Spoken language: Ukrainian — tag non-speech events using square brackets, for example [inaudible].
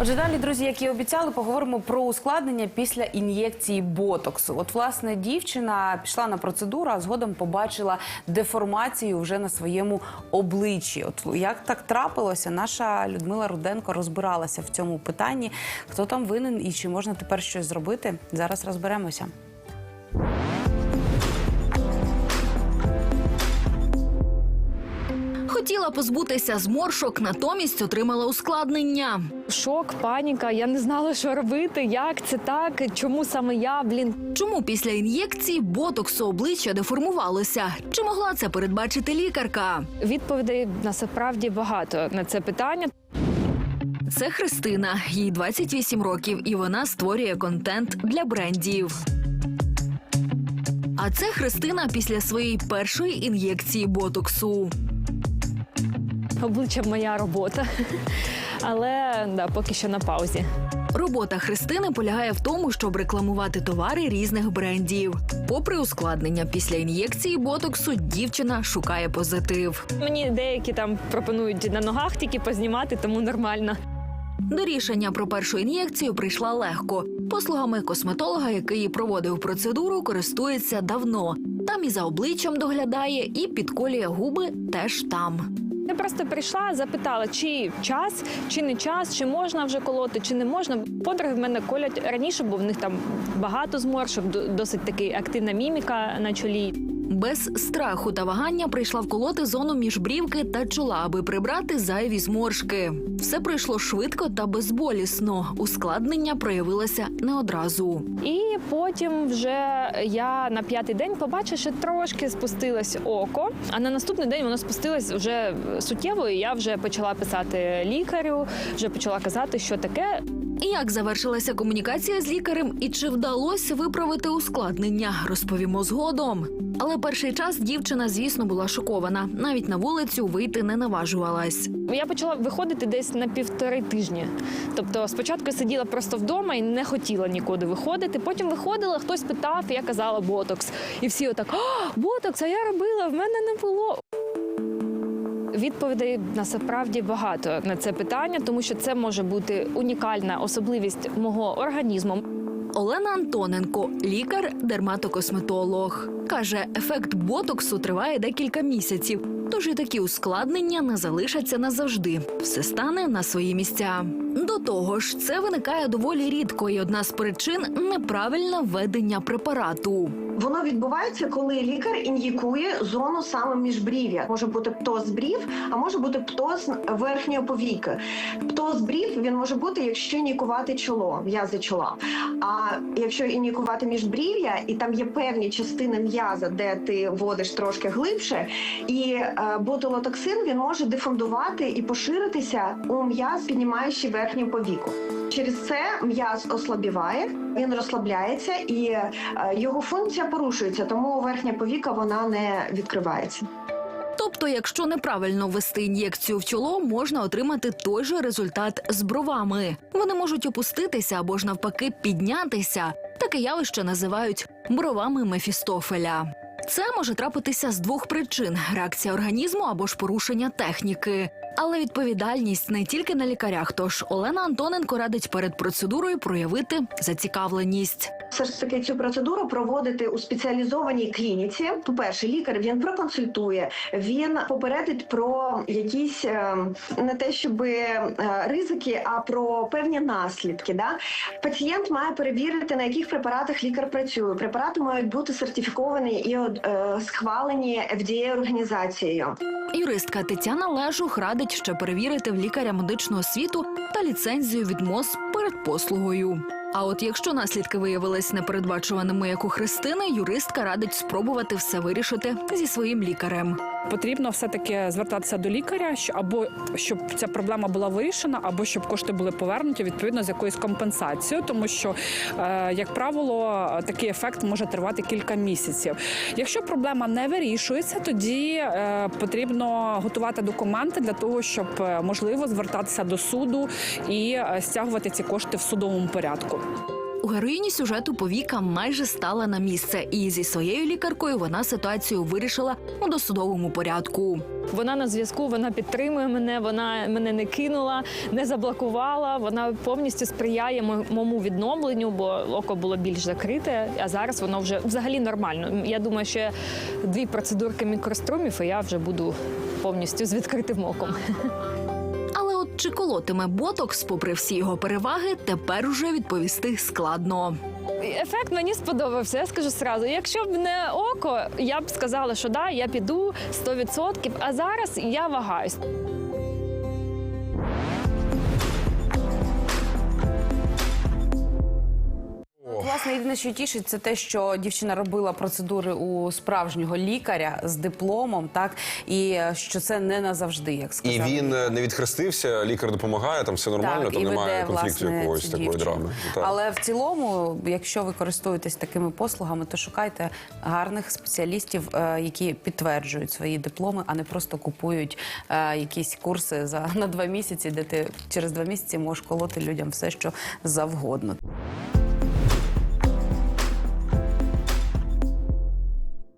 Отже, далі, друзі, як і обіцяли, поговоримо про ускладнення після ін'єкції ботоксу. От, власне, дівчина пішла на процедуру, а згодом побачила деформацію вже на своєму обличчі. От як так трапилося, наша Людмила Руденко розбиралася в цьому питанні. Хто там винен і чи можна тепер щось зробити? Зараз розберемося. Хотіла позбутися зморшок, натомість отримала ускладнення. Шок, паніка. Я не знала, що робити, як це так, чому саме я, блін. Чому після ін'єкції ботоксу обличчя деформувалося? Чи могла це передбачити лікарка? Відповідей насправді багато на це питання. Це Христина, їй 28 років, і вона створює контент для брендів. А це Христина після своєї першої ін'єкції ботоксу. [laughs] Обличчя моя робота. Але да, поки що на паузі. Робота Христини полягає в тому, щоб рекламувати товари різних брендів. Попри ускладнення після ін'єкції ботоксу, дівчина шукає позитив. Мені деякі там пропонують на ногах тільки познімати, тому нормально. До рішення про першу ін'єкцію прийшла легко. Послугами косметолога, який проводив процедуру, користується давно. Там і за обличчям доглядає, і підколює губи теж там. Я просто прийшла, запитала, чи час, чи не час, чи можна вже колоти, чи не можна. Подруги в мене колять раніше, бо в них там багато зморшок, до- досить таки активна міміка на чолі. Без страху та вагання прийшла вколоти зону між брівки та чола, аби прибрати зайві зморшки. Все пройшло швидко та безболісно. Ускладнення проявилося не одразу. І потім вже я на п'ятий день побачила, що трошки спустилось око. А на наступний день воно спустилось вже суттєво. І я вже почала писати лікарю, вже почала казати, що таке. І як завершилася комунікація з лікарем, і чи вдалося виправити ускладнення, розповімо згодом. Але перший час дівчина, звісно, була шокована. Навіть на вулицю вийти не наважувалась. Я почала виходити десь на півтори тижні. Тобто, спочатку сиділа просто вдома і не хотіла нікуди виходити. Потім виходила, хтось питав, я казала ботокс. І всі отак: О, ботокс, а я робила, в мене не було. Відповідей насправді багато на це питання, тому що це може бути унікальна особливість мого організму. Олена Антоненко, лікар, дерматокосметолог, каже, ефект ботоксу триває декілька місяців. Тож і такі ускладнення не залишаться назавжди. Все стане на свої місця. До того ж, це виникає доволі рідко, і одна з причин неправильне введення препарату. Воно відбувається, коли лікар ін'єкує зону саме міжбрів'я. Може бути птоз брів, а може бути птоз верхньої повіки. Птоз брів він може бути, якщо ін'єкувати чоло, м'язи чола. А якщо ін'єкувати міжбрів'я, і там є певні частини м'яза, де ти вводиш трошки глибше, і е, ботулотоксин він може дифундувати і поширитися у м'яз, піднімаючи верхню повіку. Через це м'яз ослабіває, він розслабляється і е, його функція порушується, тому верхня повіка вона не відкривається. Тобто, якщо неправильно ввести ін'єкцію в чоло, можна отримати той же результат з бровами. Вони можуть опуститися або ж навпаки піднятися. Таке явище називають бровами Мефістофеля. Це може трапитися з двох причин: реакція організму або ж порушення техніки. Але відповідальність не тільки на лікарях. Тож Олена Антоненко радить перед процедурою проявити зацікавленість. Все ж таки цю процедуру проводити у спеціалізованій клініці. По-перше, лікар він проконсультує, він попередить про якісь е, не те, щоб ризики, а про певні наслідки. Да? Пацієнт має перевірити, на яких препаратах лікар працює. Препарати мають бути сертифіковані і е, схвалені FDA організацією. Юристка Тетяна Лежух радить ще перевірити в лікаря медичного освіту та ліцензію від МОЗ перед послугою. А от якщо наслідки виявились непередбачуваними, як у Христини, юристка радить спробувати все вирішити зі своїм лікарем. Потрібно все-таки звертатися до лікаря, що- або щоб ця проблема була вирішена, або щоб кошти були повернуті відповідно з якоюсь компенсацією, тому що, е, як правило, такий ефект може тривати кілька місяців. Якщо проблема не вирішується, тоді е, потрібно готувати документи для того, щоб е, можливо звертатися до суду і стягувати ці кошти в судовому порядку. Героїні сюжету повіка майже стала на місце, і зі своєю лікаркою вона ситуацію вирішила у досудовому порядку. Вона на зв'язку, вона підтримує мене, вона мене не кинула, не заблокувала. Вона повністю сприяє моєму відновленню, бо око було більш закрите, а зараз воно вже взагалі нормально. Я думаю, ще дві процедурки мікрострумів, і я вже буду повністю з відкритим оком. Чи колотиме ботокс, попри всі його переваги, тепер уже відповісти складно. Ефект мені сподобався. Я скажу сразу. Якщо б не око, я б сказала, що да, я піду 100%, А зараз я вагаюсь. Власне, єдине, що тішить, це те, що дівчина робила процедури у справжнього лікаря з дипломом, так і е, що це не назавжди, як І він е, не відхрестився, лікар допомагає, там все нормально, так, там і немає веде, конфлікту власне, якогось такої драми. Так. Але в цілому, якщо ви користуєтесь такими послугами, то шукайте гарних спеціалістів, е, які підтверджують свої дипломи, а не просто купують якісь курси за [laughs] на два місяці, де ти через два місяці можеш колоти людям все, що завгодно.